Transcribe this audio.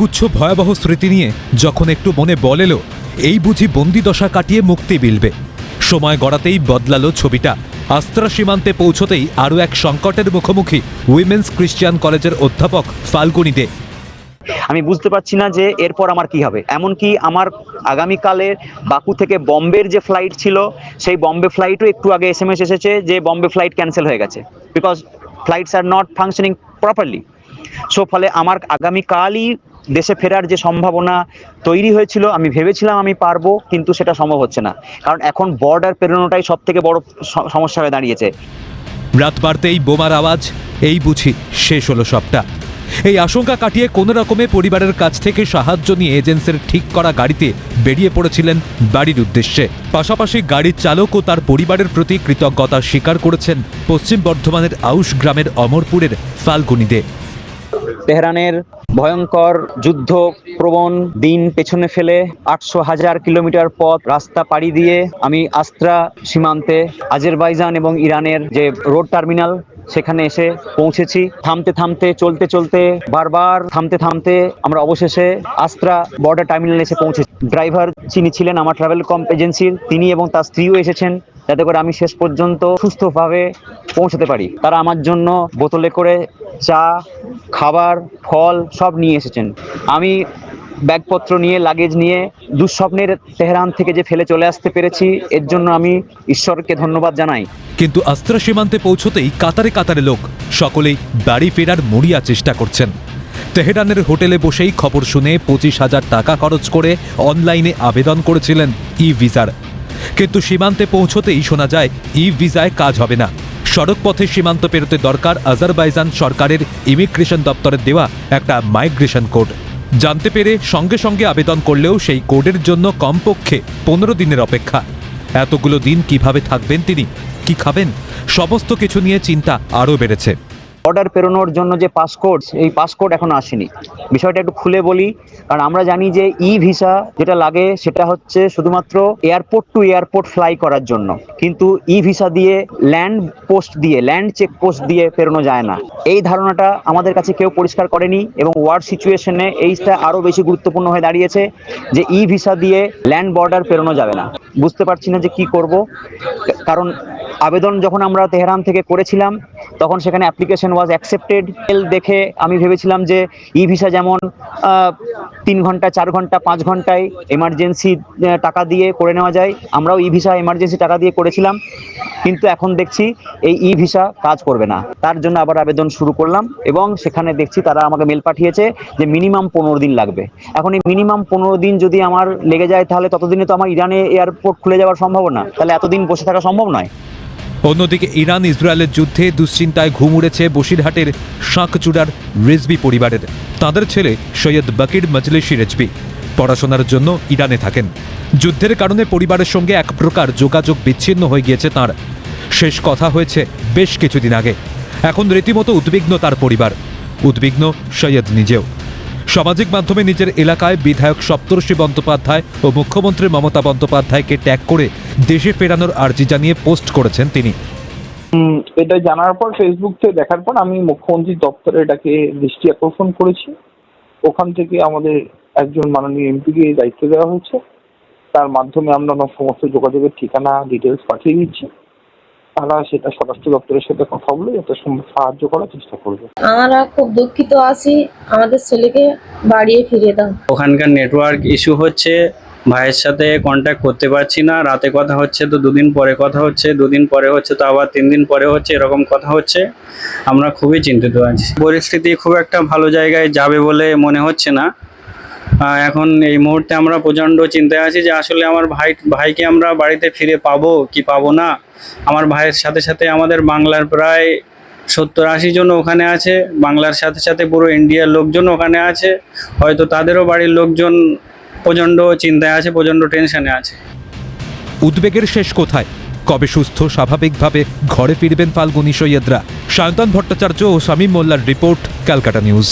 একগুচ্ছ ভয়াবহ স্মৃতি নিয়ে যখন একটু মনে বল এলো, এই বুঝি বন্দিদশা কাটিয়ে মুক্তি মিলবে। সময় গড়াতেই বদলালো ছবিটা। আস্ত্রা সীমান্তে পৌঁছতেই আরও এক সংকটের মুখোমুখি উইমেন্স ক্রিশ্চিয়ান কলেজের অধ্যাপক ফাল্গুনি দে। আমি বুঝতে পারছি না যে এরপর আমার কি হবে। এমনকি আমার আগামীকালের বাকু থেকে বম্বের যে ফ্লাইট ছিল, সেই বম্বে ফ্লাইটও একটু আগে এস এসেছে যে বম্বে ফ্লাইট ক্যান্সেল হয়ে গেছে। Because flights are not functioning properly so ফলে আমার আগামীকালই দেশে ফেরার যে সম্ভাবনা তৈরি হয়েছিল, আমি ভেবেছিলাম আমি পারব, কিন্তু সেটা সম্ভব হচ্ছে না। কারণ এখন বর্ডার পেরোনোটাই সব থেকে বড় সমস্যা হয়ে দাঁড়িয়েছে। রাত বাড়তেই বোমার আওয়াজ, এই বুঝি শেষ হলো সবটা। এই আশঙ্কা কাটিয়ে কোনো রকমে পরিবারের কাছ থেকে সাহায্য নিয়ে এজেন্সির ঠিক করা গাড়িতে বেরিয়ে পড়েছিলেন বাড়ির উদ্দেশ্যে। পাশাপাশি গাড়ির চালক ও তার পরিবারের প্রতি কৃতজ্ঞতা স্বীকার করেছেন পশ্চিম বর্ধমানের আউশ গ্রামের অমরপুরের ফাল্গুনি দে তেহরানের ভয়ঙ্কর যুদ্ধ প্রবণ দিন পেছনে ফেলে আটশো হাজার কিলোমিটার পথ রাস্তা পাড়ি দিয়ে আমি আস্ত্রা সীমান্তে আজেরবাইজান এবং ইরানের যে রোড টার্মিনাল, সেখানে এসে পৌঁছেছি। থামতে থামতে, চলতে চলতে, বারবার থামতে থামতে আমরা অবশেষে আস্ত্রা বর্ডার টার্মিনালে এসে পৌঁছেছি। ড্রাইভার, যিনি ছিলেন আমার ট্রাভেল কম এজেন্সির তিনি এবং তার স্ত্রীও এসেছেন। যাতে করে আমি শেষ পর্যন্ত সুস্থভাবে পৌঁছাতে পারি। তারা আমার জন্য বোতলে করে চা, খাবার, ফল সব নিয়ে এসেছেন। আমি ব্যাগপত্র নিয়ে লাগেজ নিয়ে দুঃস্বপ্নের তেহরান থেকে যে ফেলে চলে আসতে পেরেছি, এর জন্য আমি ঈশ্বরকে ধন্যবাদ জানাই। কিন্তু আস্ত্রা সীমান্তে পৌঁছতেই কাতারে কাতারে লোক, সকলেই বাড়ি ফেরার মরিয়া চেষ্টা করছেন। তেহরানের হোটেলে বসেই খবর শুনে পঁচিশ হাজার টাকা খরচ করে অনলাইনে আবেদন করেছিলেন ই ভিসার কিন্তু সীমান্তে পৌঁছতেই শোনা যায়, ই ভিসায় কাজ হবে না। সড়ক পথে সীমান্ত পেরোতে দরকার আজারবাইজান সরকারের ইমিগ্রেশন দপ্তরের দেওয়া একটা মাইগ্রেশন কোড। জানতে পেরে সঙ্গে সঙ্গে আবেদন করলেও সেই কোডের জন্য কমপক্ষে পনেরো দিনের অপেক্ষা। এতগুলো দিন কীভাবে থাকবেন তিনি? কি খাবেন? সমস্ত কিছু নিয়ে চিন্তা আরও বেড়েছে। অর্ডার পেরোনোর জন্য যে পাসকোড এই পাসকোড এখনও আসেনি। বিষয়টা একটু খুলে বলি, কারণ আমরা জানি যে ই ভিসা যেটা লাগে সেটা হচ্ছে শুধুমাত্র এয়ারপোর্ট টু এয়ারপোর্ট ফ্লাই করার জন্য। কিন্তু ই ভিসা দিয়ে ল্যান্ড পোস্ট দিয়ে ল্যান্ড চেক পোস্ট দিয়ে পেরোনো যায় না। এই ধারণাটা আমাদের কাছে কেউ পরিষ্কার করেনি এবং ওয়ার্ড সিচুয়েশনে এইটা আরও বেশি গুরুত্বপূর্ণ হয়ে দাঁড়িয়েছে যে ই ভিসা দিয়ে ল্যান্ড বর্ডার পেরোনো যাবে না। বুঝতে পারছি না যে কি করব, কারণ আবেদন যখন আমরা তেহরান থেকে করেছিলাম, তখন সেখানে অ্যাপ্লিকেশন ওয়াজ অ্যাকসেপ্টেড দেখে আমি ভেবেছিলাম যে ই ভিসা যেমন তিন ঘণ্টা, চার ঘণ্টা, পাঁচ ঘন্টায় এমার্জেন্সি টাকা দিয়ে করে নেওয়া যায়। আমরাও ই ভিসা এমার্জেন্সি টাকা দিয়ে করেছিলাম। কিন্তু এখন দেখছি এই ই ভিসা কাজ করবে না। তার জন্য আবার আবেদন শুরু করলাম এবং সেখানে দেখছি তারা আমাকে মেল পাঠিয়েছে যে মিনিমাম পনেরো দিন লাগবে। এখন এই মিনিমাম পনেরো দিন যদি আমার লেগে যায়, তাহলে ততদিনে তো আমার ইরানে এয়ারপোর্ট খুলে যাওয়ার সম্ভাবনা। তাহলে এতদিন বসে থাকা সম্ভব নয়। অন্যদিকে ইরান ইসরায়েলের যুদ্ধে দুশ্চিন্তায় ঘুম উড়েছে বসিরহাটের শাঁকচূড়ার রেজবি পরিবারের। তাদের ছেলে সৈয়দ বাকির মজলিসি রেজবি পড়াশোনার জন্য ইরানে থাকেন। যুদ্ধের কারণে পরিবারের সঙ্গে এক প্রকার যোগাযোগ বিচ্ছিন্ন হয়ে গিয়েছে তার। শেষ কথা হয়েছে বেশ কিছুদিন আগে। এখন রীতিমতো উদ্বিগ্ন তার পরিবার। উদ্বিগ্ন সৈয়দ নিজেও। সামাজিক মাধ্যমে নিজের এলাকায় বিধায়ক সপ্তর্ষি বন্দ্যোপাধ্যায় ও মুখ্যমন্ত্রী মমতা বন্দ্যোপাধ্যায়কে ট্যাগ করে দেশে ফেরানোর আর্জি জানিয়ে পোস্ট করেছেন তিনি। এটা জানার পর ফেসবুক থেকে দেখার পর আমি মুখ্যমন্ত্রী দপ্তরে এটাকে দৃষ্টি আকর্ষণ করেছি। ওখান থেকে আমাদের একজন মাননীয় এমপিকে দায়িত্ব দেওয়া হয়েছে তার মাধ্যমে আমরা সমস্ত যোগাযোগের ঠিকানা ডিটেলস পাঠিয়ে দিচ্ছি। তারা সেটা স্বরাষ্ট্র দপ্তরের সাথে কথা বলে যাতে সাহায্য করার চেষ্টা করবে। আমরা খুব দুঃখিত আছি আমাদের ছেলেকে বাড়িয়ে ফিরিয়ে দাও। ওখানকার নেটওয়ার্ক ইস্যু হচ্ছে ভাইয়ের সাথে কন্ট্যাক্ট করতে পারছি না রাতে কথা হচ্ছে তো দুদিন পরে কথা হচ্ছে দুদিন পরে হচ্ছে তো আবার তিন দিন পরে হচ্ছে এরকম কথা হচ্ছে। আমরা খুবই চিন্তিত আছি। পরিস্থিতি খুব একটা ভালো জায়গায় যাবে বলে মনে হচ্ছে না। এখন এই মুহূর্তে আমরা প্রচণ্ড চিন্তায় আছি যে আসলে আমার ভাই, ভাইকে আমরা বাড়িতে ফিরে পাবো কি পাবো না। আমার ভাইয়ের সাথে সাথে আমাদের বাংলার প্রায় সত্তর আশি জন ওখানে আছে, বাংলার সাথে সাথে পুরো ইন্ডিয়ার লোকজন ওখানে আছে। হয়তো তাদেরও বাড়ির লোকজন প্রচণ্ড চিন্তায় আছে, প্রচণ্ড টেনশনে আছে। উদ্বেগের শেষ কোথায়? কবে সুস্থ, স্বাভাবিকভাবে ঘরে ফিরবেন ফাল্গুনি সৈয়দরা? সায়ন্তন ভট্টাচার্য ও শামীম মোল্লার রিপোর্ট, ক্যালকাটা নিউজ।